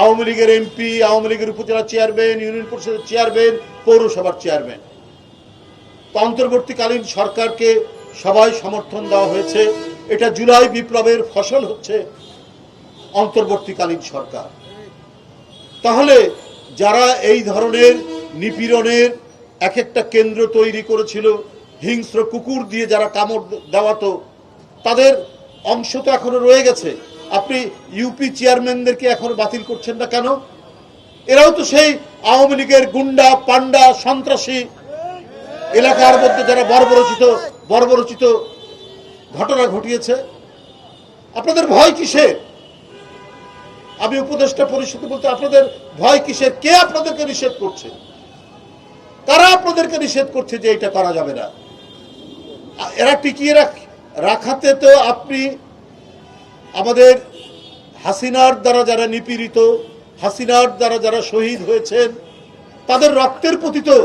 আওয়ামী লীগের এমপি, আওয়ামী লীগের উপজেলা চেয়ারম্যান, ইউনিয়ন পরিষদের চেয়ারম্যান, পৌরসভার চেয়ারম্যান। তো অন্তর্বর্তীকালীন সরকারকে সবাই সমর্থন দেওয়া হয়েছে। এটা জুলাই বিপ্লবের ফসল হচ্ছে অন্তর্বর্তীকালীন সরকার। তাহলে যারা এই ধরনের নিপীড়নের এক একটা কেন্দ্র তৈরি করেছিল, হিংস্র কুকুর দিয়ে যারা কামড় দেওয়াতো তাদের অংশ তো এখনও রয়ে গেছে। আপনি ইউপি চেয়ারম্যানদেরকে এখন বাতিল করছেন না কেন? এরাও তো সেই আওয়ামী লীগের গুন্ডা পান্ডা সন্ত্রাসী এলাকার মধ্যে যারা বর্বরচিত বর্বরচিত ঘটনা ঘটিয়েছে। আপনাদের ভয় কিসের? আমি উপদেষ্টা পরিষদে বলতে, আপনাদের ভয় কিসের? কে আপনাদেরকে নিষেধ করছে? কারা আপনাদেরকে নিষেধ করছে যে এটা করা যাবে না? এরা টিকিয়ে রাখ, রাখাতে তো আপনি আমাদের হাসিনার দ্বারা যারা নিপীড়িত, হাসিনার দ্বারা যারা শহীদ হয়েছেন, তাদের রক্তের প্রতি তো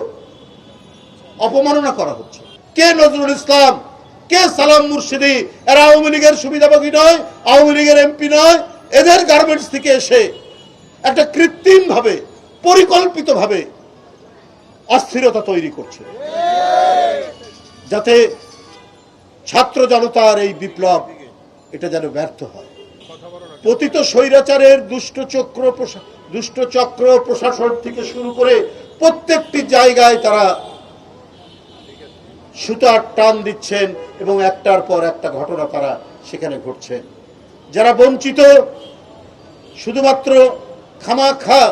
অপমাননা করা হচ্ছে। কে নজরুল ইসলাম, কে সালাম মুর্শিদি, এরা আওয়ামী লীগের সুবিধাভোগী নয়, আওয়ামী লীগের এমপি নয়, এদের গার্মেন্টস থেকে এসে একটা কৃত্রিম ভাবে পরিকল্পিত অস্থিরতা তৈরি করছে। যাতে ছাত্র জনতার এই বিপ্লব এটা যেন ব্যর্থ হয়। পতিত স্বৈরাচারের দুষ্ট চক্র দুষ্ট চক্র প্রশাসন থেকে শুরু করে প্রত্যেকটি জায়গায় তারা সুতার টান দিচ্ছেন এবং একটার পর একটা ঘটনা তারা সেখানে ঘটছে। যারা বঞ্চিত, শুধুমাত্র খামাখা,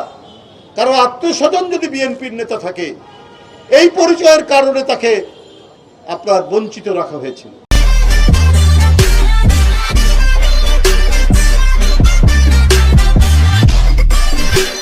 কারও আত্মস্বজন যদি বিএনপির নেতা থাকে, এই পরিচয়ের কারণে তাকে আপনার বঞ্চিত রাখা হয়েছিল।